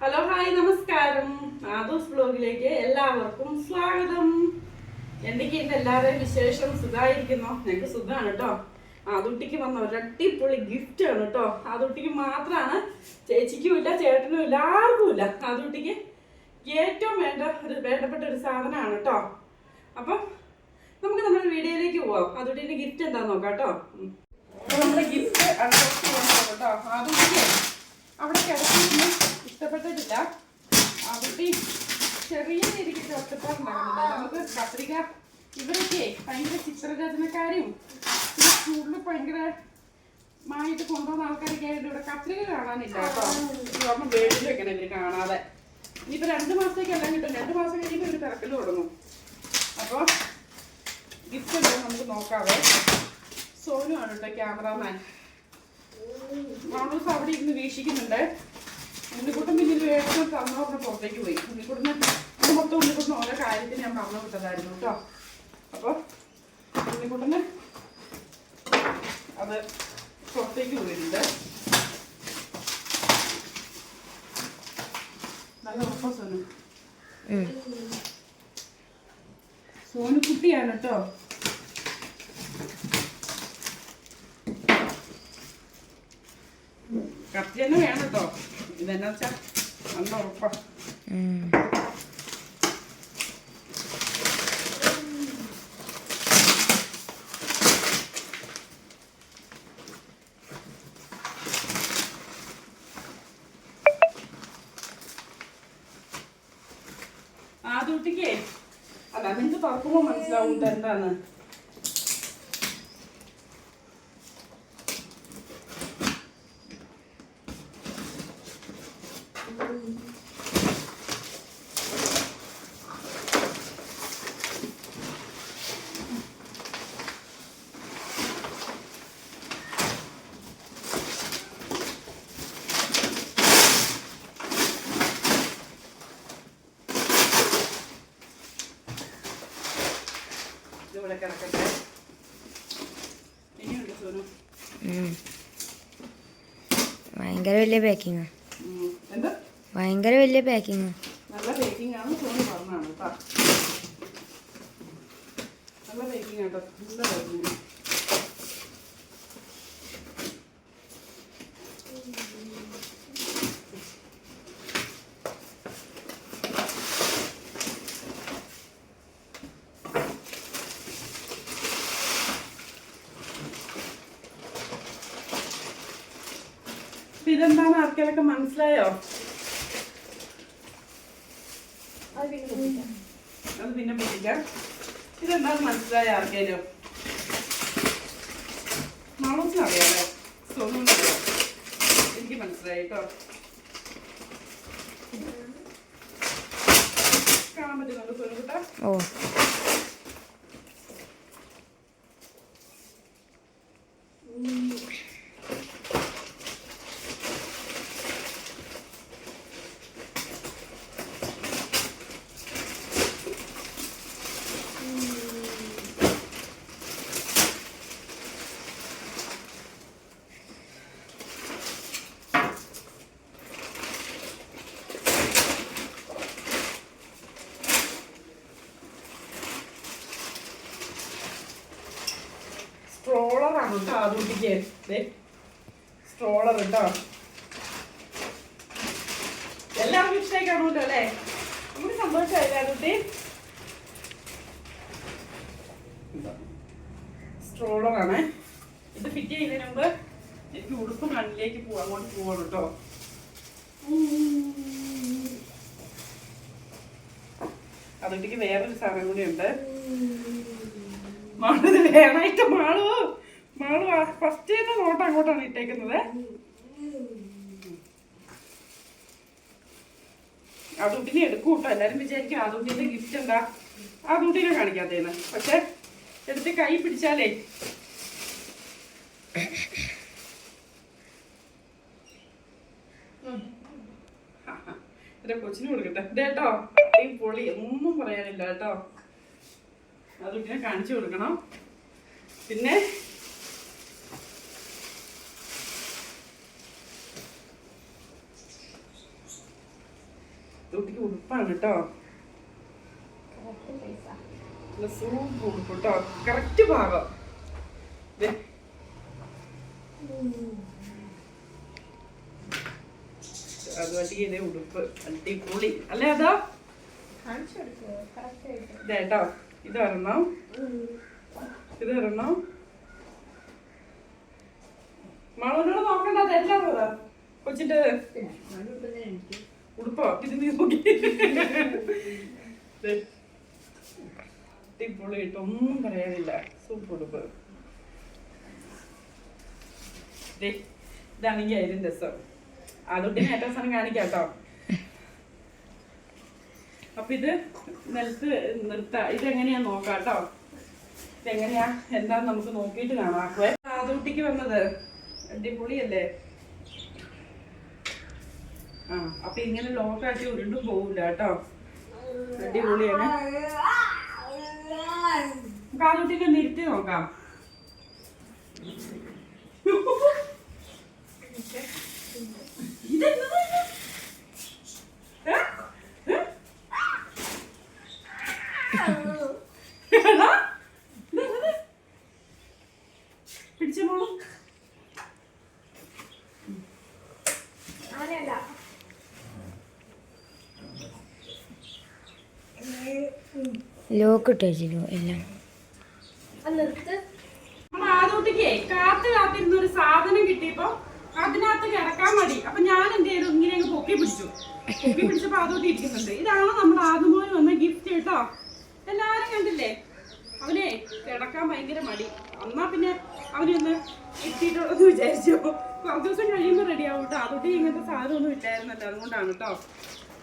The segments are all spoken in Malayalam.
ഹലോ ഹായ് നമസ്കാരം. ആദോസ് ബ്ലോഗിലേക്ക് എല്ലാവർക്കും സ്വാഗതം. എന്തൊക്കെ എന്തൊക്കെയുണ്ട് എല്ലാവരുടെയും വിശേഷം? സുഖമായിരിക്കുന്നു? ഞങ്ങൾക്ക് സുഖമാണ് കേട്ടോ. ആദുട്ടിക്ക് വന്ന ഒരട്ടിപ്പൊളി ഗിഫ്റ്റ് ആണ് കേട്ടോ. ആദുട്ടിക്ക് മാത്രമാണ് ചേച്ചിക്കും ഇല്ല ചേട്ടനും ഇല്ല ആർക്കും ഇല്ല. ആദുട്ടിക്ക് ഏറ്റവും വേണ്ട ഒരു വേണ്ടപ്പെട്ട ഒരു സാധനമാണ് കേട്ടോ. അപ്പം നമുക്ക് നമ്മുടെ വീഡിയോയിലേക്ക് പോവാം. ആദുട്ടിന്റെ ഗിഫ്റ്റ് എന്താന്ന് നോക്കാം കേട്ടോ. നമ്മുടെ ഗിഫ്റ്റ് അൺബോക്സ് ചെയ്യാൻ കേട്ടോ. ആദൂട്ടിക്ക് അവിടെ കിടക്കൊന്നും ഇഷ്ടപ്പെട്ടിട്ടില്ല. അവിടെ ചെറിയ രീതിക്ക് ഒറ്റപ്പാടുണ്ടാകുന്നില്ല നമുക്ക് കത്രിക ഇവരൊക്കെ ഭയങ്കര ചിത്രരചനക്കാരും പിന്നെ സ്കൂളിൽ ഭയങ്കര മായിട്ട് കൊണ്ടുപോകുന്ന ആൾക്കാരൊക്കെ ആയിട്ട് ഇവിടെ കത്രിക കാണാനില്ല കേട്ടോ. വേണ്ടി വെക്കണം ഇവർ കാണാതെ. ഇനിയിപ്പോ രണ്ട് മാസത്തേക്ക് എല്ലാം കിട്ടും. രണ്ട് മാസം കഴിയുമ്പോൾ ഇവർ തിരക്കിൽ തുടങ്ങും. അപ്പോൾ ഗിഫ്റ്റ് ഉണ്ടോ നമുക്ക് നോക്കാവേ. സോനു ആണ് കേട്ടോ ക്യാമറാമാൻ മാണൂസ് അവിടെ ഇരുന്ന് വീക്ഷിക്കുന്നുണ്ട്. ഉണ്ണിക്കുട്ടൻ പിന്നിൽ വേഗം തന്ന അവിടെ പുറത്തേക്ക് പോയി. ഉണ്ണിക്കുട്ടന് മൊത്തം ഉണ്ണിക്കുട്ടന് ഓരോ കാര്യത്തിന് ഞാൻ പറഞ്ഞു വിട്ടതായിരുന്നു കേട്ടോ. അപ്പോൾ ഉണ്ണിക്കുട്ടന് അത് പുറത്തേക്ക് പോയിട്ടുണ്ട്. നല്ല ഉറപ്പാ സോനു. സോനുക്കുട്ടിയാണ് സോനു കുട്ടിയാണ് കേട്ടോ. കത്തി തന്നെ വേണം കേട്ടോ ഇതെന്നാ വെച്ചാ നല്ല ഉറപ്പാ ഉം. ദൂട്ടിക്കേ അല്ല നിങ്ങൾക്ക് തുറക്കുമ്പോ മനസ്സിലാവും ഇത് ഭയങ്കര വലിയ പാക്കിങ് ഉം. എന്താ ഭയങ്കര വലിയ പാക്കിങ് നല്ല ബേക്കിംഗ് ആണ് സോണി പറഞ്ഞാണ് കേട്ടോ നല്ല ബേക്കിംഗ് കേട്ടോ നല്ല ബേക്കിംഗ് ഇതെന്താണ് ആർക്കെങ്കിലൊക്കെ മനസ്സിലായോ? അത് പിന്നെ പിടിക്കാം. ഇതെന്താന്ന് മനസ്സിലായ ആർക്കേലും? മാളൂസിന് അറിയാലോ? സ്വന്തം അറിയാം എനിക്ക് മനസ്സിലായി കേട്ടോ. കാണാൻ പറ്റുന്നുണ്ട് സ്വന്തം ഓ. സ്ട്രോളറാണ് കേട്ടോ ആദ്യക്ക് സ്ട്രോളർ കേട്ടോ എല്ലാവർക്കും ഇഷ്ടമായി കാണുമല്ലോ അല്ലേ? നമുക്ക് സന്തോഷമായില്ലേ സ്ട്രോളർ സ്ട്രോളറാണ് ഇത്. ഫിറ്റ് ചെയ്യുന്നതിന് മുമ്പ് എനിക്ക് ഉടുപ്പ് കണ്ണിലേക്ക് പോവാൻ അങ്ങോട്ട് പോവാണ് കേട്ടോ. അതുകൊണ്ടിക്ക് വേറൊരു സാധനം കൂടി ഉണ്ട്. മാളത് വേണായിട്ട് വേണായിട്ട് മാളു ഫസ്റ്റ് തന്നെ നോട്ട് അങ്ങോട്ടാണ് ഇട്ടേക്കുന്നത്. അതുട്ടിനെ എടുക്കും കേട്ടോ. എല്ലാരും വിചാരിക്കും അതുട്ടിന്റെ ഗിഫ്റ്റ് എന്താ? അതുട്ടിനെ കാണിക്കാത്തേന്ന്. പക്ഷെ എടുത്ത് കൈ പിടിച്ചാലേ. എന്റെ കൊച്ചിന് കൊടുക്കട്ടെ. കേട്ടോ ഈ പൊളി ഒന്നും പറയാനില്ല കേട്ടോ. അതുട്ടിനെ കാണിച്ചു കൊടുക്കണം. പിന്നെ കുട്ടിക്ക് ഉടുപ്പാണ് കേട്ടോ. സൂപ്പ് ഉടുപ്പ് കേട്ടോ. കറക്റ്റ് ഭാഗം. അതുകൊണ്ട് ഉടുപ്പ്. അടിപൊളി. അല്ലേ അതോ? ഇതേട്ടോ ഇത് ഒരെണ്ണം ഇത് നോക്കണ്ട അതെല്ലാം കൊച്ചിട്ട് ഉടുപ്പോ ഇത് നീ നോക്കി. അടിപൊളിയായിട്ട് ഒന്നും പറയാനില്ല. സൂപ്പർ ഉടുപ്പ്. ഇതാണെങ്കിൽ അതിലും രസം. അതൊട്ടിന് ഏറ്റവും സാധനം കാണിക്കാം കേട്ടോ അപ്പൊ ഇത് നിലത്ത് നിർത്ത. ഇതെങ്ങനെയാ നോക്കാം കേട്ടോ ഇതെങ്ങനെയാ? എന്താന്ന് നമുക്ക് നോക്കിയിട്ട് കാണാം. ആക്കുവേ ആദൂട്ടിക്ക് വന്നത്. അടിപൊളിയല്ലേ? അപ്പൊ ഇങ്ങനെ ലോക്കാക്കി ഉരുണ്ടും പോവില്ല കേട്ടോ. അടിപൊളിയാണ്. ഒന്ന് ഇരുത്തി നോക്കാം. ഇതെന്നത് ലോക്ക് ഇട്ട് വെച്ചിരുന്നു എല്ലാം. നമ്മൾ ആദൂട്ടിക്ക് കാത്ത് കാത്തിരുന്ന ഒരു സാധനം കിട്ടിയപ്പോ കിടക്കാൻ ഞാൻ ഇങ്ങനെ അങ്ങ് പൊക്കി പിടിച്ചു. ഇതാണ് ആദ്യമോന് വന്ന ഗിഫ്റ്റ് കേട്ടോ? കണ്ടില്ലേ? അവനെ കിടക്കാൻ മടി. പിന്നെ റെഡിയാവും ഇല്ലായിരുന്നല്ലോ. അതുകൊണ്ടാണ് കേട്ടോ.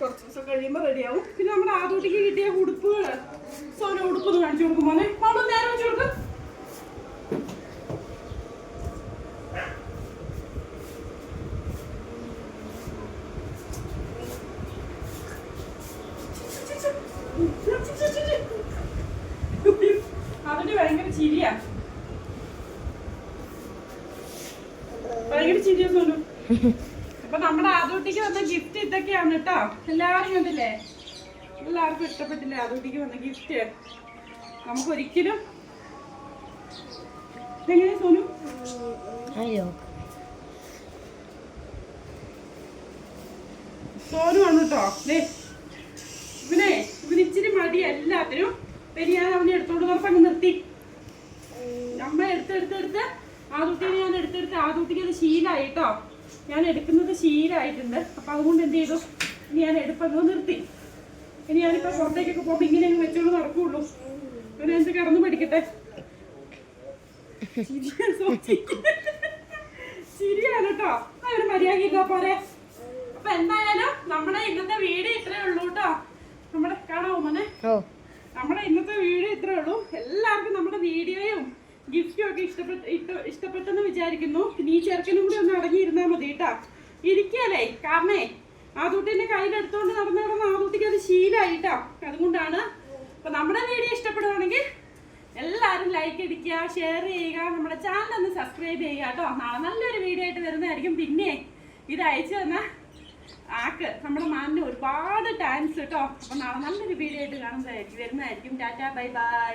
കുറച്ച് ദിവസം കഴിയുമ്പോൾ റെഡിയാവും. പിന്നെ നമ്മുടെ ആദ്യത്തേക്ക് കിട്ടിയ ഉടുപ്പുകൾ സോന ഉടുപ്പ് ഒന്ന് കാണിച്ചു കൊടുക്കും മോനെ. മോളൊന്ന് നേരെ വെച്ച് കൊടുക്കും. അതിന് ഭയങ്കര ചിരിയാ ഭയങ്കര ചിരിയാ സോനു അപ്പൊ നമ്മുടെ ആദൂട്ടിക്ക് വന്ന ഗിഫ്റ്റ് ഇതൊക്കെയാണ് കേട്ടോ എല്ലാവരും കണ്ടില്ലേ എല്ലാവർക്കും ഇഷ്ടപ്പെട്ടില്ലേ ആദൂട്ടിക്ക് വന്ന ഗിഫ്റ്റ് നമുക്ക് ഒരിക്കലും ഇതെങ്ങനെയാ സോനു? ലോക്ക് സോനു ആണ് കേട്ടോ ഇവനെ ഇവന് ഇച്ചിരി മടി എല്ലാത്തിനും. പിന്നെ ഞാൻ അവനെ എടുത്തോണ്ട് അങ്ങ് നിർത്തി. അമ്മ എടുത്തെടുത്തെടുത്ത് ആ കുട്ടീനെ ഞാൻ എടുത്തെടുത്ത് ആ കുട്ടിക്ക് അത് ശീലമായി കേട്ടോ ഞാൻ എടുക്കുന്നത് ശീലമായിട്ടുണ്ട്. അപ്പൊ അതുകൊണ്ട് എന്ത് ചെയ്തു? ഇനി ഞാൻ എടുപ്പത് നിർത്തി. ഇനി ഞാനിപ്പോ പുറത്തേക്കൊക്കെ പോകുമ്പോ ഇങ്ങനെ അങ്ങ് വെച്ചോണ്ട് നടക്കുള്ളൂ. അങ്ങനെ എന്ത് കിടന്നു പഠിക്കട്ടെ? ശരിയാണ് കേട്ടോ. അവർ മര്യാദ ഇല്ലാ പോരെ. അപ്പൊ എന്തായാലും നമ്മുടെ ഇന്നത്തെ വീട് ഇത്രേ ഉള്ളൂ കേട്ടോ. നമ്മുടെ കാണാവോ മോനെ? നമ്മുടെ ഇന്നത്തെ വീട് ഇത്രേ ഉള്ളൂ. എല്ലാവർക്കും നമ്മുടെ വീഡിയോയും ഗിഫ്റ്റും ഒക്കെ ഇഷ്ടപ്പെട്ട് ഇഷ്ട ഇഷ്ടപ്പെട്ടെന്ന് വിചാരിക്കുന്നു. ഈ ചെറുക്കനും കൂടി ഒന്ന് അടങ്ങിയിരുന്നാൽ മതി കേട്ടാ. ഇരിക്കല്ലേ കാരണേ ആദൂട്ടിന്റെ കയ്യിലെടുത്തോണ്ട് നടന്നു നടന്ന് അത് ശീലമായിട്ടാ അതുകൊണ്ടാണ് അപ്പൊ നമ്മുടെ വീഡിയോ ഇഷ്ടപ്പെടുവാണെങ്കിൽ എല്ലാവരും ലൈക്ക് അടിക്കുക ഷെയർ ചെയ്യുക നമ്മുടെ ചാനൽ ഒന്ന് സബ്സ്ക്രൈബ് ചെയ്യുക കേട്ടോ. നാളെ നല്ലൊരു വീഡിയോ ആയിട്ട് വരുന്നതായിരിക്കും. പിന്നെ ഇത് അയച്ചു തന്ന ആക്ക് നമ്മുടെ മാനിന് ഒരുപാട് ടാൻസ് കേട്ടോ. അപ്പൊ നാളെ നല്ലൊരു വീഡിയോ ആയിട്ട് കാണുന്നതായിരിക്കും വരുന്നതായിരിക്കും. Tata bye bye